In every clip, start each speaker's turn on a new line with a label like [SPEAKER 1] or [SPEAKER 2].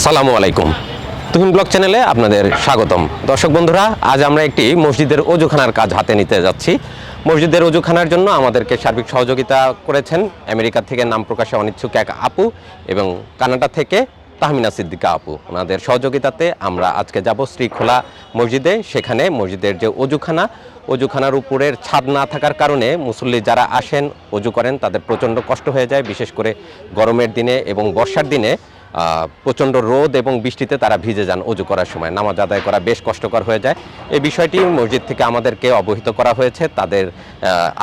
[SPEAKER 1] আসসালামু আলাইকুম। তুহিন ব্লগ চ্যানেলে আপনাদের স্বাগতম। দর্শক বন্ধুরা, আজ আমরা একটি মসজিদের অজুখানার কাজ হাতে নিতে যাচ্ছি। মসজিদের অজুখানার জন্য আমাদেরকে সার্বিক সহযোগিতা করেছেন আমেরিকা থেকে নাম প্রকাশে অনিচ্ছুক এক আপু এবং কানাডা থেকে তাহমিনা সিদ্দিকা আপু। ওনাদের সহযোগিতাতে আমরা আজকে যাব শ্রীখোলা মসজিদে। সেখানে মসজিদের যে অজুখানা, অজুখানার উপরের ছাদ না থাকার কারণে মুসল্লি যারা আসেন, অজু করেন, তাদের প্রচণ্ড কষ্ট হয়ে যায়। বিশেষ করে গরমের দিনে এবং বর্ষার দিনে প্রচণ্ড রোদ এবং বৃষ্টিতে তারা ভিজে যান অজু করার সময়। নামাজ আদায় করা বেশ কষ্টকর হয়ে যায়। এই বিষয়টি মসজিদ থেকে আমাদেরকে অবহিত করা হয়েছে। তাদের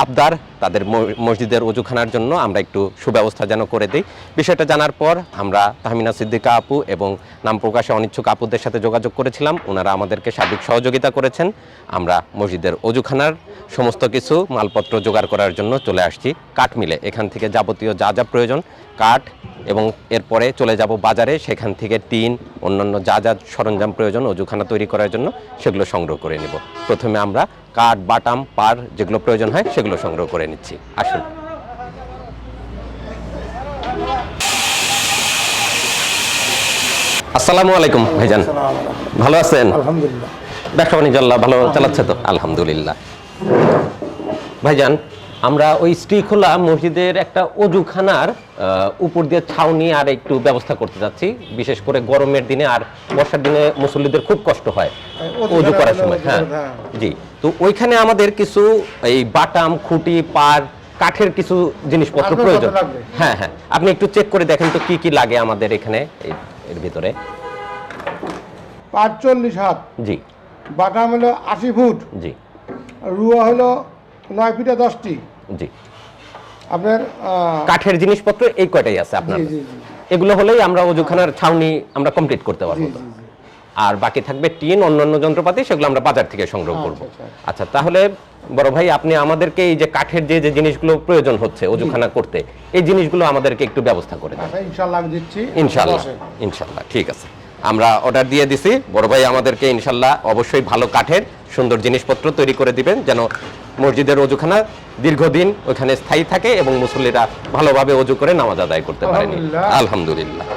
[SPEAKER 1] আবদার তাদের মসজিদের অজুখানার জন্য আমরা একটু সুব্যবস্থা যেন করে দিই। বিষয়টা জানার পর আমরা তাহমিনা সিদ্দিকা আপু এবং নাম প্রকাশে অনিচ্ছুক আপুদের সাথে যোগাযোগ করেছিলাম। ওনারা আমাদেরকে সার্বিক সহযোগিতা করেছেন। আমরা মসজিদের অজুখানার সমস্ত কিছু মালপত্র জোগাড় করার জন্য চলে আসছি। কাঠ মিলে, এখান থেকে যাবতীয় যা যা প্রয়োজন, কাঠ এবং এরপরে চলে যাব বাজারে। সেখান থেকে টিন, অন্যান্য যা যা সরঞ্জাম প্রয়োজন অজুখানা তৈরি করার জন্য, সেগুলো সংগ্রহ করে নেব। প্রথমে আমরা কাঠ বাটাম পার যেগুলো প্রয়োজন হয় সেগুলো সংগ্রহ করে নিচ্ছি। আসুন। আসসালামু আলাইকুম ভাইজান। ভালো আছেন?
[SPEAKER 2] আলহামদুলিল্লাহ
[SPEAKER 1] ব্যবসা বাণিজ্য আল্লাহ ভালো চালাচ্ছে তো? আলহামদুলিল্লাহ। ভাইজান আমরা ওই শ্রীখোলা মসজিদের একটা অজুখানার আহ, উপর দিয়ে ছাউনি আর একটু ব্যবস্থা করতে যাচ্ছি। বিশেষ করে গরমের দিনে আর বর্ষার দিনে মুসল্লিদের খুব কষ্ট হয়
[SPEAKER 2] অজু করার
[SPEAKER 1] সময়। হ্যাঁ।
[SPEAKER 2] হ্যাঁ।
[SPEAKER 1] জি। তো ওইখানে আমাদের কিছু এই বাটাম খুঁটি পার কাঠের কিছু জিনিসপত্র প্রয়োজন। হ্যাঁ হ্যাঁ। আপনি একটু চেক করে দেখেন তো কি কি লাগে আমাদের এখানে এর ভিতরে।
[SPEAKER 2] পাঁচচল্লিশ হাত।
[SPEAKER 1] জি।
[SPEAKER 2] বাটাম হলো আশি ফুট।
[SPEAKER 1] জি।
[SPEAKER 2] রুয়া হলো নয় ফিটে দশটি।
[SPEAKER 1] জি।
[SPEAKER 2] আপনার
[SPEAKER 1] কাঠের জিনিসপত্র এই কয়টাই আছে আপনার? এগুলো হলেই আমরা অজুখানার ছাউনি আমরা কমপ্লিট করতে পারব। আর বাকি থাকবে টিন অন্যান্য যন্ত্রপাতি সেগুলো আমরা বাজার থেকে সংগ্রহ করব।
[SPEAKER 2] আচ্ছা,
[SPEAKER 1] আচ্ছা। তাহলে বড় ভাই আপনি আমাদেরকে এই যে কাঠের যে যে জিনিসগুলো প্রয়োজন হচ্ছে অজুখানা করতে এই জিনিসগুলো আমাদেরকে একটু ব্যবস্থা করে দেন।
[SPEAKER 2] আচ্ছা ইনশাল্লাহ আমি দিচ্ছি।
[SPEAKER 1] ইনশাল্লাহ
[SPEAKER 2] বসেন।
[SPEAKER 1] ইনশাল্লাহ ঠিক আছে। আমরা অর্ডার দিয়ে দিছি। বড় ভাই আমাদেরকে ইনশাল্লাহ অবশ্যই ভালো কাঠের সুন্দর জিনিসপত্র তৈরি করে দিবেন যেন মসজিদের অজুখানা দীর্ঘদিন ওখানে স্থায়ী থাকে এবং মুসল্লিরা ভালোভাবে অজু করে নামাজ আদায় করতে পারেন।
[SPEAKER 2] আলহামদুলিল্লাহ।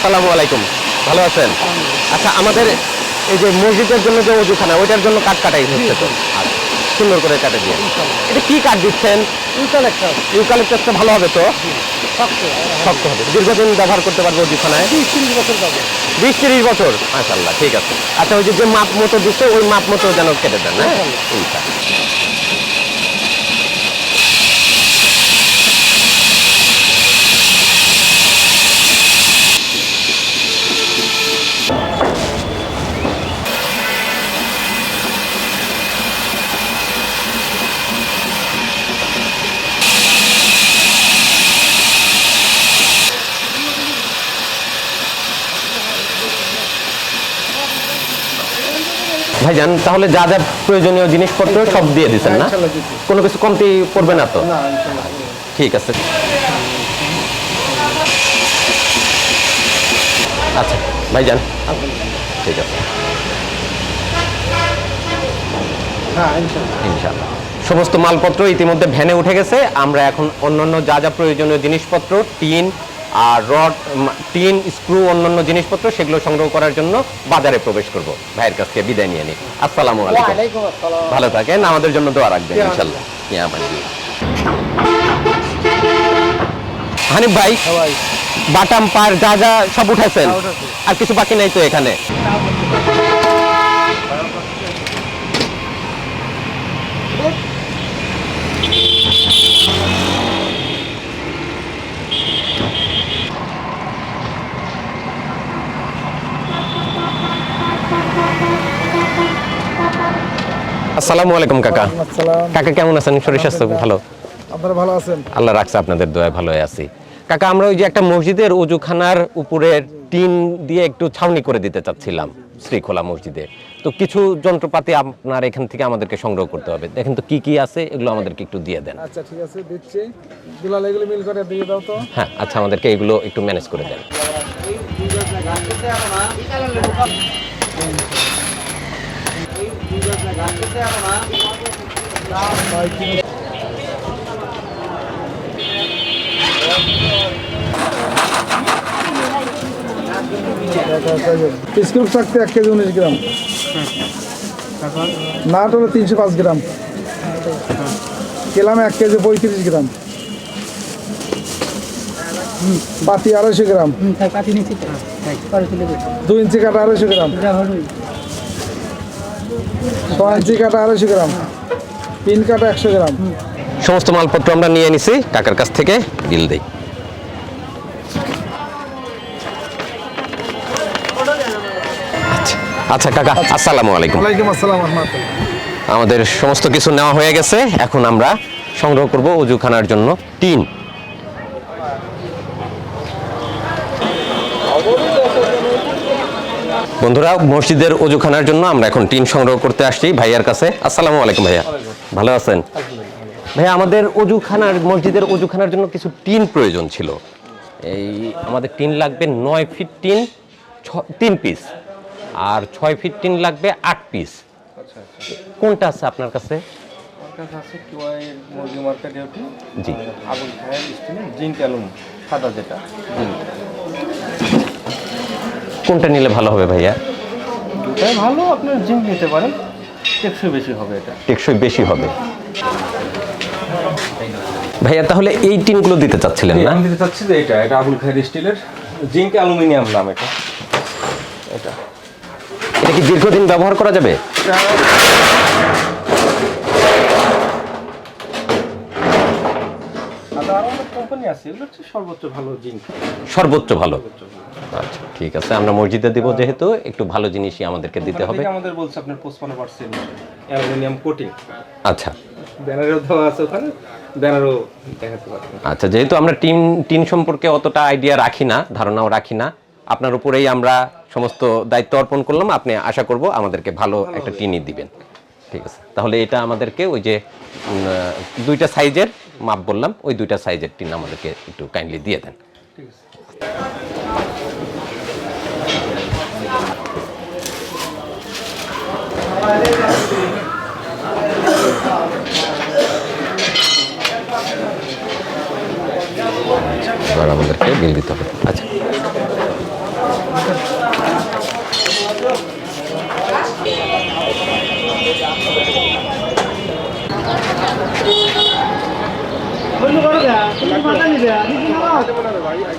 [SPEAKER 1] আসসালামু আলাইকুম। ভালো আছেন? আচ্ছা আমাদের এই যে মসজিদের জন্য যে অজুখানা ওইটার জন্য কাঠ কাটাই হচ্ছে তো? সুন্দর করে কাটে দিয়ে। এটা কি কাঠ দিচ্ছেন?
[SPEAKER 2] ইউকালেক্টাস
[SPEAKER 1] ভালো হবে তো?
[SPEAKER 2] শক্ত
[SPEAKER 1] হবে। দীর্ঘদিন ব্যবহার করতে পারব অজুখানায়?
[SPEAKER 2] বিশ তিরিশ বছর
[SPEAKER 1] মাশাল্লাহ ঠিক আছে। আচ্ছা ওই যে যে মাপ মতো দিচ্ছে ওই মাপ মতো যেন কেটে দেন হ্যাঁ? ভাইজান তাহলে যা যা প্রয়োজনীয় জিনিসপত্র সব দিয়ে দিচ্ছেন না? কোনো কিছু কমতি পড়বে না তো? ঠিক আছে। আচ্ছা ভাইজান। ঠিক আছে।
[SPEAKER 2] হ্যাঁ
[SPEAKER 1] ইনশাআল্লাহ সমস্ত মালপত্র ইতিমধ্যে ভ্যানে উঠে গেছে। আমরা এখন অন্যান্য যা যা প্রয়োজনীয় জিনিসপত্র টিন আর রড টিন স্ক্রু অন্যান্য জিনিসপত্র সেগুলো সংগ্রহ করার জন্য বাজারে প্রবেশ করব। ভাইয়ের কাছ থেকে বিদায় নিয়ে নিই আসসালামু আলাইকুম। ভালো থাকেন আমাদের জন্য দোয়া রাখবেন ইনশাল্লাহ। হানিফ ভাই বাটাম পার যা যা সব উঠাইছেন।
[SPEAKER 2] হ্যাঁ,
[SPEAKER 1] আর কিছু বাকি নাই তো এখানে? আসসালামু আলাইকুম কাকা। কাকা কেমন আছেন? শরীর স্বাস্থ্য ভালো?
[SPEAKER 2] আপনারা ভালো আছেন?
[SPEAKER 1] আল্লাহ রাখছে আপনাদের দয়ায় ভালো আছি। কাকা আমরা ওই যে একটা মসজিদের অজুখানার উপরে টিন দিয়ে একটু ছাউনি করে দিতে চাচ্ছিলাম শ্রীখোলা মসজিদে। তো কিছু যন্ত্রপাতি আপনার এখান থেকে আমাদেরকে সংগ্রহ করতে হবে। দেখেন তো কি কি আছে এগুলো আমাদেরকে একটু দিয়ে দেন।
[SPEAKER 2] আচ্ছা ঠিক আছে দিচ্ছি। দুলাল এগুলো মিল করে দিয়ে দাও তো।
[SPEAKER 1] হ্যাঁ আচ্ছা আমাদেরকে এগুলো একটু ম্যানেজ করে দেন।
[SPEAKER 2] স্ক্রুপ থাকতে এক কেজি উনিশ গ্রাম। নাট হলো তিনশো পাঁচ গ্রাম। কেলাম এক কেজি পঁয়ত্রিশ গ্রাম। পাতি আড়াইশো গ্রাম। দুই ইঞ্চি কাটা আড়াইশো গ্রাম। ছয় ইঞ্চি কাটা আড়াইশো গ্রাম। পিন কাটা একশো গ্রাম।
[SPEAKER 1] সমস্ত মালপত্র আমরা নিয়ে নিছি কাকার কাছ থেকে বিল দেই। আচ্ছা, আচ্ছা কাকা আসসালামু আলাইকুম।
[SPEAKER 2] ওয়ালাইকুম আসসালাম
[SPEAKER 1] আমাদের সমস্ত কিছু নেওয়া হয়ে গেছে এখন আমরা সংগ্রহ করব অজুখানার জন্য টিন। বন্ধুরা মসজিদের অজুখানার জন্য আমরা এখন টিন সংগ্রহ করতে আসছি ভাইয়ার কাছে। আসসালামু আলাইকুম ভাইয়া। ভালো আছেন? ভাইয়া আমাদের অজুখানার মসজিদের অজুখানার জন্য কিছু টিন প্রয়োজন ছিল। এই আমাদের টিন লাগবে নয় ফিট টিন তিন পিস আর ছয় ফিট টিন লাগবে আট পিস কোনটা আছে আপনার কাছে? জি।
[SPEAKER 3] Abul Khayer steel zinc alum সাদা যেটা।
[SPEAKER 1] কোনটা নিলে ভালো হবে ভাইয়া?
[SPEAKER 3] দুটাই ভালো আপনার জিঙ্ক নিতে পারেন। টেকসই বেশি হবে এটা।
[SPEAKER 1] টেকসই বেশি হবে। ভাইয়া তাহলে এই টিনগুলো দিতে চাচ্ছিলেন না?
[SPEAKER 3] আমি দিতে চাচ্ছি যে এটা এটা আবুল খায়ের স্টিলের। জিঙ্ক অ্যালুমিনিয়াম নাম এটা। এটা।
[SPEAKER 1] এটা কি দীর্ঘদিন ব্যবহার করা যাবে?
[SPEAKER 3] সর্বোচ্চ ভালো জিঙ্ক।
[SPEAKER 1] সর্বোচ্চ ভালো। আচ্ছা ঠিক আছে। আমরা মসজিদে দিব যেহেতু একটু ভালো জিনিসই আমাদেরকে দিতে হবে।
[SPEAKER 3] আমাদের বলছে আপনার পঁচপান্ন পার্সেন্ট অ্যালুমিনিয়াম কোটিং।
[SPEAKER 1] আচ্ছা।
[SPEAKER 3] ব্যানারেও দেওয়া আছে ওখানে ব্যানারও দেখাতে পারবেন
[SPEAKER 1] আচ্ছা যেহেতু আমরা টিন টিন সম্পর্কে অতটা আইডিয়া রাখি না ধারণাও রাখি না আপনার উপরেই আমরা সমস্ত দায়িত্ব অর্পণ করলাম। আপনি আশা করব আমাদেরকে ভালো একটা টিনই দিবেন। ঠিক আছে। তাহলে এটা আমাদেরকে ওই যে দুইটা সাইজের মাপ বললাম ওই দুইটা সাইজের টিন আমাদেরকে একটু কাইন্ডলি দিয়ে দেন।
[SPEAKER 3] ঠিক আছে
[SPEAKER 1] এবার আমাদেরকে বিল দিতে হবে আচ্ছা
[SPEAKER 4] বন্ধু করো গা, তুমি কি মাথা নিবে? আমি কি নেব?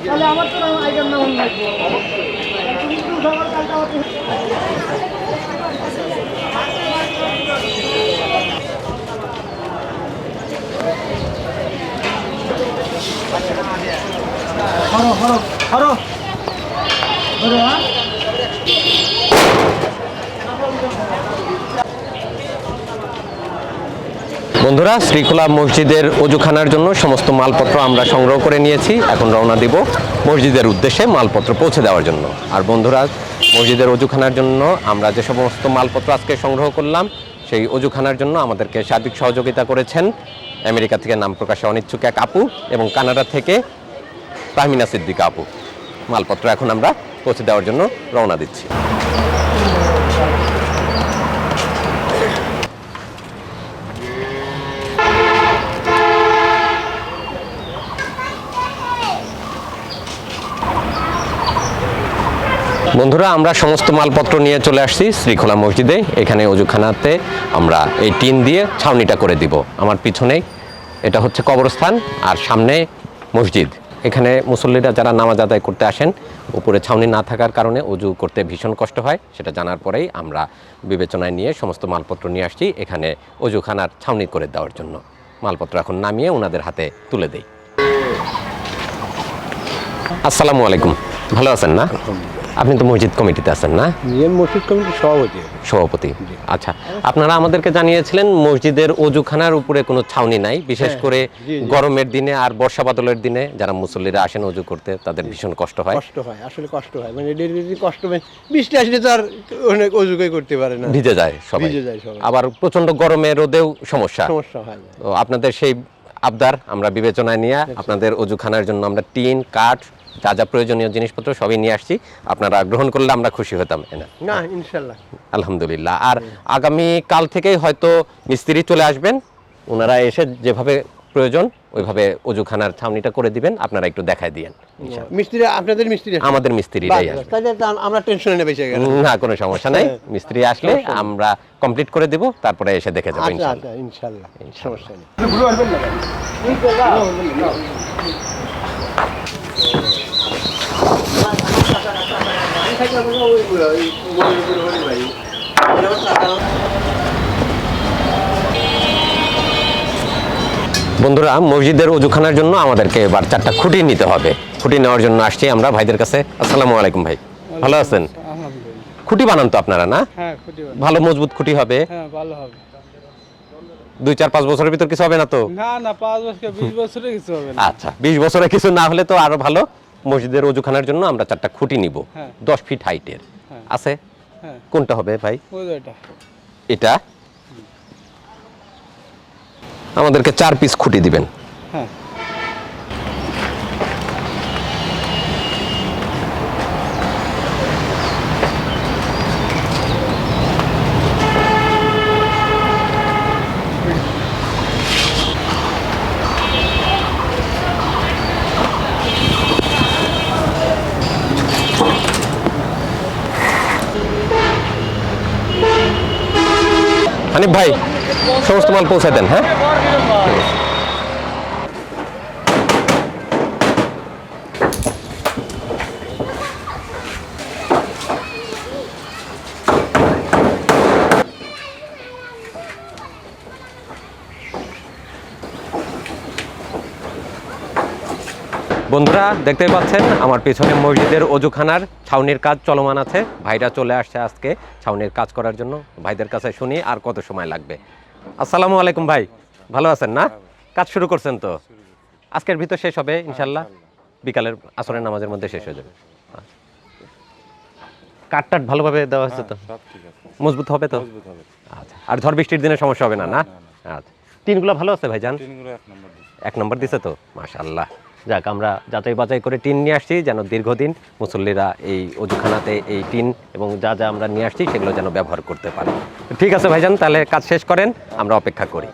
[SPEAKER 4] তাহলে আমার তো আইটেম নেওয়া লাগবে। তুমি তো সবার কালকে আমাকে- হরো, হরো?
[SPEAKER 1] বন্ধুরা শ্রীখোলা মসজিদের অজুখানার জন্য সমস্ত মালপত্র আমরা সংগ্রহ করে নিয়েছি। এখন রওনা দিব মসজিদের উদ্দেশ্যে মালপত্র পৌঁছে দেওয়ার জন্য। আর বন্ধুরা মসজিদের অজুখানার জন্য আমরা যে সমস্ত মালপত্র আজকে সংগ্রহ করলাম সেই অজুখানার জন্য আমাদেরকে সার্বিক সহযোগিতা করেছেন আমেরিকা থেকে নাম প্রকাশে অনিচ্ছুক এক আপু এবং কানাডা থেকে তাহমিনা সিদ্দিকা আপু। মালপত্র এখন আমরা পৌঁছে দেওয়ার জন্য রওনা দিচ্ছি। বন্ধুরা, আমরা সমস্ত মালপত্র নিয়ে চলে আসছি শ্রীখোলা মসজিদে। এখানে অজুখানাতে আমরা এই টিন দিয়ে ছাউনিটা করে দিব। আমার পিছনে এটা হচ্ছে কবরস্থান, আর সামনে মসজিদ। এখানে মুসল্লিরা যারা নামাজ আদায় করতে আসেন, উপরে ছাউনি না থাকার কারণে অজু করতে ভীষণ কষ্ট হয়। সেটা জানার পরেই আমরা বিবেচনায় নিয়ে সমস্ত মালপত্র নিয়ে আসছি এখানে অজুখানার ছাউনি করে দেওয়ার জন্য। মালপত্র এখন নামিয়ে ওনাদের হাতে তুলে দেই। আসসালামু আলাইকুম। ভালো আছেন না? আপনি তো মসজিদ কমিটিতে আছেন না?
[SPEAKER 5] মসজিদ কমিটির সভাপতি।
[SPEAKER 1] সভাপতি। আচ্ছা আপনারা আমাদেরকে জানিয়েছিলেন মসজিদের অজুখানার উপরে কোনো ছাউনি নাই বিশেষ করে গরমের দিনে আর বর্ষা বাদলের দিনে যারা মুসল্লিরা আসেন অজু করতে তাদের ভীষণ কষ্ট হয়।
[SPEAKER 5] কষ্ট হয় আসলে কষ্ট হয়। মানে কষ্ট হয়। বৃষ্টি আসলে তো আর অনেক অজুকাই করতে পারে না।
[SPEAKER 1] ভিজে যায় সবাই।
[SPEAKER 5] ভিজে যায় সবাই।
[SPEAKER 1] আবার প্রচণ্ড গরমে রোদেও সমস্যা।
[SPEAKER 5] সমস্যা হয়।
[SPEAKER 1] তো আপনাদের সেই আবদার আমরা বিবেচনায় নিয়ে আপনাদের অজুখানার জন্য আমরা টিন কাঠ যা যা প্রয়োজনীয় জিনিসপত্র সবই নিয়ে আসছি। আপনারা গ্রহণ করলে আমরা খুশি হতাম
[SPEAKER 5] না? ইনশাল্লাহ।
[SPEAKER 1] আলহামদুলিল্লাহ। আর আগামী কাল থেকেই হয়তো মিস্ত্রি চলে আসবেন ওনারা এসে যেভাবে প্রয়োজন ওইভাবে অজুখানার ছাউনিটা করে দিবেন আপনারা একটু দেখায় দিয়েন
[SPEAKER 5] মিস্ত্রি আপনাদের মিস্ত্রি
[SPEAKER 1] আমাদের
[SPEAKER 5] আম- আমরা টেনশনে গেলাম।
[SPEAKER 1] না কোনো সমস্যা নাই। মিস্ত্রি আসলে আমরা কমপ্লিট করে দিব তারপরে এসে দেখে যাব
[SPEAKER 5] আচ্ছা
[SPEAKER 1] ইনশাআল্লাহ
[SPEAKER 5] আচ্ছা ইনশাল্লাহ। সমস্যা নেই।
[SPEAKER 1] বন্ধুরা মসজিদের অজুখানার জন্য আমাদেরকে এবার চারটা খুঁটি নিতে হবে। খুঁটি নেওয়ার জন্য আসছি আমরা ভাইদের কাছে। আসসালামু আলাইকুম ভাই। ভালো আছেন? খুঁটি বানান তো আপনারা না?
[SPEAKER 2] হ্যাঁ
[SPEAKER 1] ভালো মজবুত খুঁটি হবে?
[SPEAKER 2] হ্যাঁ ভালো হবে।
[SPEAKER 1] দুই চার পাঁচ বছরের ভিতর কিছু হবে না তো?
[SPEAKER 2] না না পাঁচ বছর বিশ বছরে কিছু হবে
[SPEAKER 1] আচ্ছা বিশ বছরে কিছু না হলে তো আরও ভালো। মসজিদের অজুখানার জন্য আমরা চারটা খুঁটি নিব।
[SPEAKER 2] হ্যাঁ।
[SPEAKER 1] দশ ফিট হাইটের
[SPEAKER 2] হ্যাঁ।
[SPEAKER 1] আছে?
[SPEAKER 2] হ্যাঁ।
[SPEAKER 1] কোনটা হবে ভাই?
[SPEAKER 2] এটা
[SPEAKER 1] এটা? আমাদেরকে চার পিস খুঁটি দিবেন।
[SPEAKER 2] হ্যাঁ।
[SPEAKER 1] হানিফ ভাই সমস্ত মাল পৌঁছে দেন হ্যাঁ? বন্ধুরা দেখতে পাচ্ছেন আমার পিছনে মসজিদের অজুখানার ছাউনির কাজ চলমান আছে। ভাইরা চলে আসছে আজকে ছাউনির কাজ করার জন্য। ভাইদের কাছে শুনি আর কত সময় লাগবে। আসসালামু আলাইকুম ভাই ভালো আছেন না? কাজ শুরু করছেন তো? আজকের ভিতর শেষ হবে ইনশাল্লাহ। বিকালের আসরের নামাজের মধ্যে শেষ হয়ে যাবে। আচ্ছা। কাঠ টাট ভালোভাবে দেওয়া হয়েছে তো? মজবুত হবে তো? আচ্ছা আর ঝড় বৃষ্টির দিনে সমস্যা হবে না না? আচ্ছা। টিনগুলো ভালো আছে ভাইজান? এক নম্বর দিছে। তো? মাশাল্লাহ যাক, আমরা যাচাই বাছাই করে টিন নিয়ে আসছি, যেন দীর্ঘদিন মুসল্লিরা এই অজুখানাতে এই টিন এবং যা যা আমরা নিয়ে আসছি সেগুলো যেন ব্যবহার করতে পারে। ঠিক আছে ভাইজান, তাহলে কাজ শেষ করেন, আমরা অপেক্ষা করি।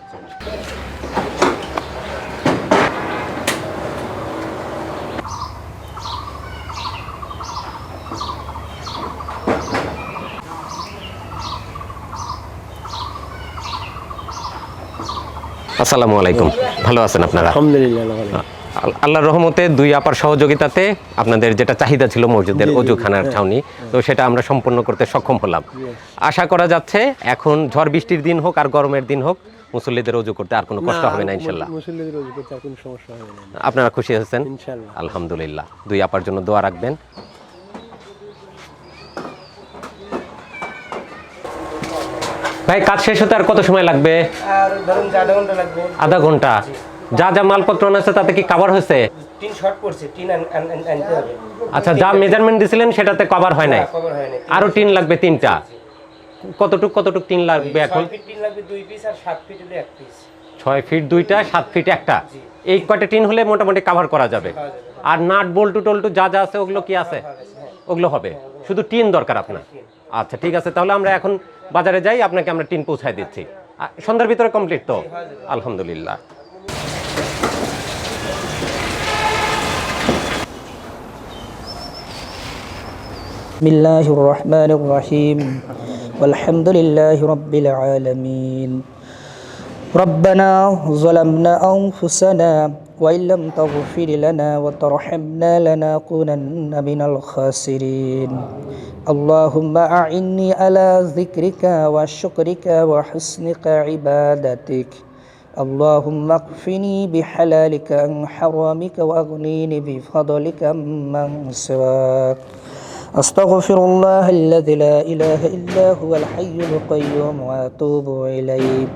[SPEAKER 1] আসসালামু আলাইকুম, ভালো আছেন আপনারা?
[SPEAKER 5] আলহামদুলিল্লাহ
[SPEAKER 1] আল্লাহর রহমতে দুই আপার সহযোগিতাতে আপনাদের যেটা চাহিদা ছিল মসজিদের অজুখানার ছাউনি তো সেটা আমরা সম্পন্ন করতে সক্ষম হলাম। আশা করা যাচ্ছে এখন ঝড় বৃষ্টির দিন হোক আর গরমের দিন হোক মুসল্লিদের অজু করতে আর কোনো কষ্ট হবে না ইনশাল্লাহ।
[SPEAKER 5] মুসল্লিদের রোজ করতে আর কোনো সমস্যা হবে না।
[SPEAKER 1] আপনারা খুশি হয়েছেন আলহামদুলিল্লাহ। দুই আপার জন্য দোয়া রাখবেন। ভাই কাজ শেষ হতে আর কত সময় লাগবে?
[SPEAKER 4] আধা
[SPEAKER 1] ঘণ্টা যা যা মালপত্র আছে তাতে কি কভার হয়েছে?
[SPEAKER 4] টিন শর্ট পড়ছে টিন আন- আন- আন- আনতে হবে।
[SPEAKER 1] আচ্ছা যা মেজারমেন্ট দিছিলেন সেটাতে কভার হয় নাই।
[SPEAKER 4] খবর হয়নি
[SPEAKER 1] আরও টিন লাগবে তিনটা। কতটুক কতটুক টিন লাগবে এখন?
[SPEAKER 4] ছয় ফিট টিন লাগবে দুই পিস আর সাত ফিট হলে এক পিস
[SPEAKER 1] ছয় ফিট দুইটা সাত ফিট একটা। এই কয়টা টিন হলে মোটামুটি কভার করা যাবে। আর নাট বল্টু টল্টু যা যা আছে ওগুলো কি আছে? ওগুলো হবে। শুধু টিন দরকার আপনার? আচ্ছা ঠিক আছে তাহলে আমরা এখন বাজারে যাই আপনাকে আমরা টিন পৌঁছায় দিচ্ছি। সন্ধ্যার ভিতরে কমপ্লিট তো? আলহামদুলিল্লাহ।
[SPEAKER 6] بسم الله الرحمن الرحيم والحمد لله رب العالمين ربنا ظلمنا أنفسنا وإن لم تغفر لنا وترحمنا لنكونن من الخاسرين اللهم أعني على ذكرك وشكرك وحسنك عبادتك اللهم اكفني بحلالك عن حرامك واغنيني بفضلك من سواك أستغفر الله الذي لا إله إلا هو الحي القيوم وأتوب إليه.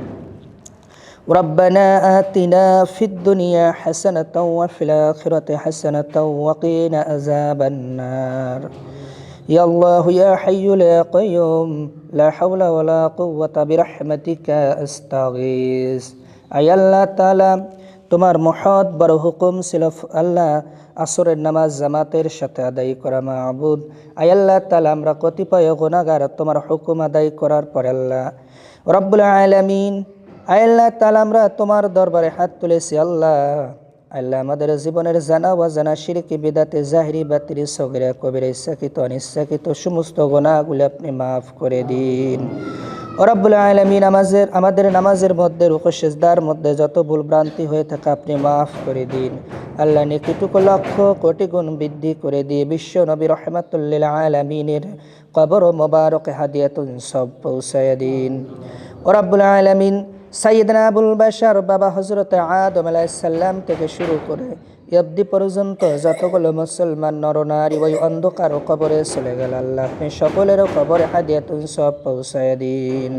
[SPEAKER 6] ربنا آتنا في الدنيا حسنة وفي الآخرة حسنة وقنا عذاب النار. يا الله يا حي يا قيوم لا حول ولا قوة برحمتك أستغيث. أي الله تعالى তোমার মহৎ বড় হুকুম ছিল আল্লাহ আসরের নামাজ জামাতের সাথে আদায় করা মাহবুদ আয়াল্লাহ তালা আমরা কতিপয় গুণাগার তোমার হুকুম আদায় করার পর আল্লাহ রব্বুল আলামিন আয়াল্লাহ তালা আমরা তোমার দরবারে হাত তুলেছি আল্লাহ। আল্লাহ, আমাদের জীবনের জানা বা জানা শিরকি, বিদাতে, জাহিরি বাতিরি সগিরা, কবিরা ইচ্ছাকৃত অনিচ্ছাকৃত সমস্ত গোনাগুলি আপনি মাফ করে দিন। ও রব্বুল আলমিন নামাজের আমাদের নামাজের মধ্যে রুকশেজদার মধ্যে যত ভুল ভ্রান্তি হয়ে থাকে আপনি মাফ করে দিন। আল্লাহ নিকিটুকু লক্ষ কোটি গুণ বৃদ্ধি করে দিয়ে বিশ্ব নবী রহমাতুল্লিল আলমিনের কবর ও মোবারক হাদিয়াতুন সব পৌঁছায় দিন। ও রব্বুল আলমিন সাইয়দনা আবুল বাশার বাবা হজরত আদম আলাইসাল্লাম থেকে শুরু করে অব্দি পর্যন্ত যতগুলো মুসলমান নরনারী ওই অন্ধকার কবরে চলে গেল। আল্লাহ আপনি সকলেরও কবরে হাদিয়াতুন সব পৌঁছায় দিন।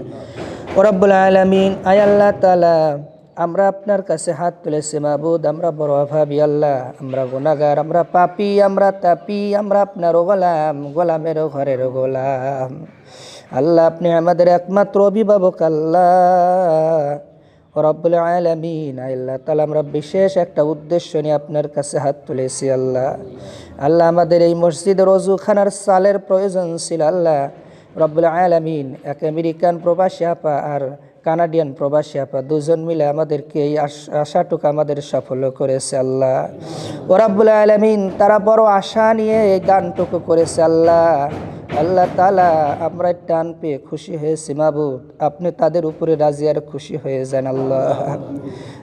[SPEAKER 6] ও রব্বুল আলমিন, আয় আল্লাহ তালা আমরা আপনার কাছে হাত তুলেছি মাবুদ, আমরা বড় অভাবী আল্লাহ, আমরা গুনাগার আমরা পাপি, আমরা তাপি, আমরা আপনারও গোলাম গোলামেরও ঘরেরও গোলাম। আল্লাহ আপনি আমাদের একমাত্র অভিভাবক আল্লাহ। রব্বুল আলমিন, আল্লাহ তালা আমরা বিশেষ একটা উদ্দেশ্য নিয়ে আপনার কাছে হাত তুলেছি, আল্লাহ। আল্লাহ আমাদের এই মসজিদের অজুখানার সালের প্রয়োজন ছিল, আল্লাহ। রব্বুল আলমিন, এক আমেরিকান প্রবাসী আপা আর কানাডিয়ান প্রবাসী আপা দুজন মিলে আমাদেরকে এই আশ- আশাটুকু আমাদের সফল করেছে, আল্লাহ। ও রব্বুল আলমিন, তারা বড় আশা নিয়ে এই দানটুকু করেছে, আল্লাহ। আল্লাহ তালা আমরা টান পেয়ে খুশি হয়েছি মাবুদ, আপনি তাদের উপরে রাজি আর খুশি হয়ে যান আল্লাহ।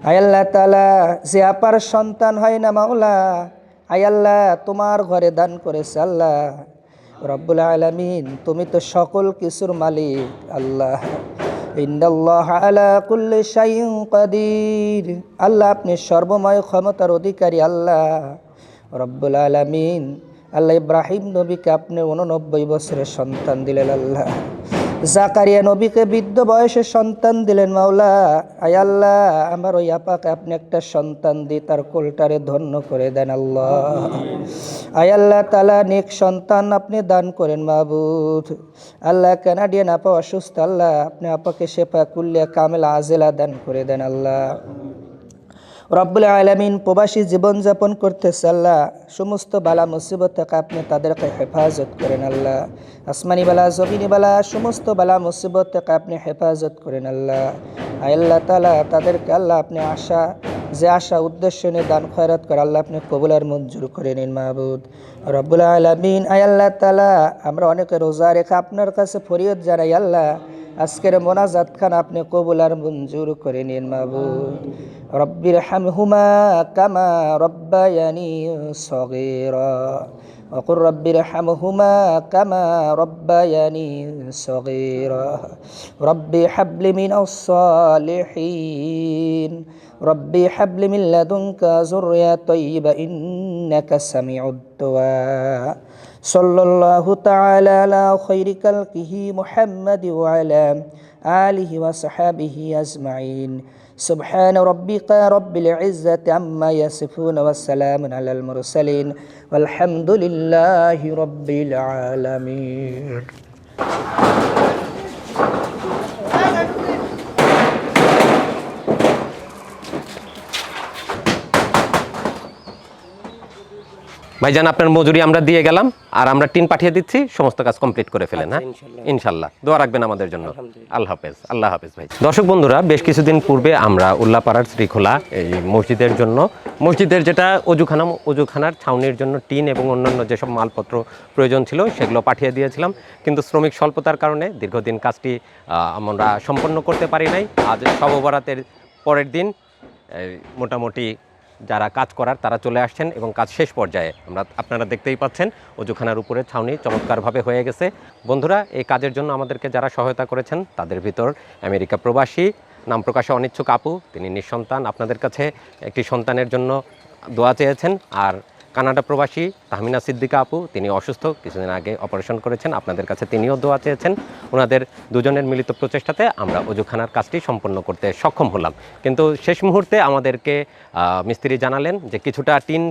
[SPEAKER 6] আয় আল্লাহ তালা যে আপার সন্তান হয় না মাওলা, আয় আল্লাহ তোমার ঘরে দান করেছে আল্লাহ। রব্বুল আলমিন, তুমি তো সকল কিছুর মালিক আল্লাহ। আল্লাহ আপনি সর্বময় ক্ষমতার অধিকারী আল্লাহ। রব্বুল আলামিন আল্লাহ ইব্রাহিম নবীকে আপনি উননব্বই বছরের সন্তান দিলেন আল্লাহ। জাকারিয়া নবীকে বৃদ্ধ বয়সে সন্তান দিলেন মাওলা। আয় আল্লাহ, আমার ওই আপাকে আপনি একটা সন্তান দিয়ে তার কোলটারে ধন্য করে দেন আল্লাহ। আয় আল্লাহ, তালা নেক সন্তান আপনি দান করেন মাহবুদ আল্লাহ, কানাডিয়ান আপা অসুস্থ, আল্লাহ, আপনি আপাকে শেফা কুল্লিয়া কামেল আজেলা দান করে দেন আল্লাহ। রব্বুল আলমিন প্রবাসী জীবনযাপন করতেছে আল্লাহ। সমস্ত বালা মুসিবত থেকে আপনি তাদেরকে হেফাজত করেন আল্লাহ। আসমানি বালা, জমিনি বালা, সমস্ত বালা মুসিবত থেকে আপনি হেফাজত করেন আল্লাহ। আল্লাহ তালা তাদেরকে আল্লাহ আপনি আশা, যে আশা, উদ্দেশ্য নিয়ে দান খয়রাত করে আল্লাহ আপনি কবুলার মঞ্জুর করে নিন মাহবুদ। রব্বুল আলমিন আয় আল্লাহ তালা আমরা অনেকে রোজা রেখে আপনার কাছে ফরিয়ত জানাই আল্লাহ। আজকের মোনাজাত খান আপনি কবুল আর মঞ্জুর করে নিন মাহবুদ রব্বির হামহুমা কামা রব্বায়ানি সগীরা وقل رب ارحمهما كما ربياني صغيرا ربي حبل من الصالحين ربي حبل من لدنك ذرية طيبة إنك سميع الدعاء صلى الله تعالى على خير خلقه محمد وعلى آله وصحابه أجمعين سبحان ربك رب العزة عما يصفون والسلام على المرسلين والحمد لله رب العالمين
[SPEAKER 1] ভাইজান আপনার মজুরি আমরা দিয়ে গেলাম আর আমরা টিন পাঠিয়ে দিচ্ছি সমস্ত কাজ কমপ্লিট করে ফেলেন হ্যাঁ? ইনশাল্লাহ। দোয়া রাখবেন আমাদের জন্য। আল্লাহ হাফেজ আল্লাহ হাফেজ ভাই। দর্শক বন্ধুরা বেশ কিছুদিন পূর্বে আমরা উল্লাপাড়ার শ্রীখোলা এই মসজিদের জন্য মসজিদের যেটা অজুখানা অজুখানার ছাউনির জন্য টিন এবং অন্যান্য যেসব মালপত্র প্রয়োজন ছিল সেগুলো পাঠিয়ে দিয়েছিলাম। কিন্তু শ্রমিক স্বল্পতার কারণে দীর্ঘদিন কাজটি আমরা সম্পন্ন করতে পারি নাই। আজ সববরাতের পরের দিন মোটামুটি যারা কাজ করার তারা চলে আসছেন এবং কাজ শেষ পর্যায়ে। আমরা আপনারা দেখতেই পাচ্ছেন, অজুখানার উপরে ছাউনি চমৎকারভাবে হয়ে গেছে। বন্ধুরা, এই কাজের জন্য আমাদেরকে যারা সহায়তা করেছেন, তাদের ভিতর আমেরিকা প্রবাসী, নাম প্রকাশে অনিচ্ছুক আপু, তিনি নিঃসন্তান, আপনাদের কাছে একটি সন্তানের জন্য দোয়া চেয়েছেন। আর কানাডা প্রবাসী তাহমিনা সিদ্দিকা আপু, তিনি অসুস্থ, কিছুদিন আগে অপারেশন করেছেন। আপনাদের কাছে তিনিও দোয়া চেয়েছেন। ওনাদের দুজনের মিলিত প্রচেষ্টাতে আমরা অজুখানার কাজটি সম্পন্ন করতে সক্ষম হলাম। কিন্তু শেষ মুহূর্তে আমাদেরকে মিস্ত্রি জানালেন যে কিছুটা টিন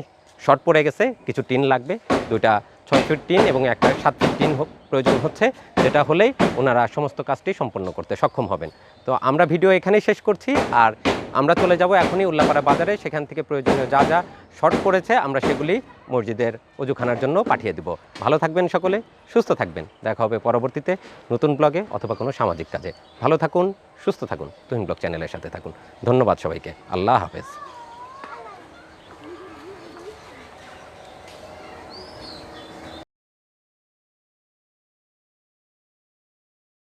[SPEAKER 1] শর্ট পড়ে গেছে, কিছু টিন লাগবে। দুইটা ছয় ফিট টিন এবং একটা সাত ফিট টিন প্রয়োজন হচ্ছে। যেটা হলেই ওনারা সমস্ত কাজটি সম্পন্ন করতে সক্ষম হবেন। তো আমরা ভিডিও এখানেই শেষ করছি, আর আমরা চলে যাব এখনই উল্লাপাড়া বাজারে, সেখান থেকে প্রয়োজনীয় যা যা শর্ট পড়েছে আমরা সেগুলি মসজিদের অজুখানার জন্য পাঠিয়ে দিব। ভালো থাকবেন সকলে, সুস্থ থাকবেন। দেখা হবে পরবর্তীতে নতুন ব্লগে অথবা কোনো সামাজিক কাজে। ভালো থাকুন, সুস্থ থাকুন, তুহিন ব্লগ চ্যানেলের সাথে থাকুন। ধন্যবাদ সবাইকে। আল্লাহ হাফেজ।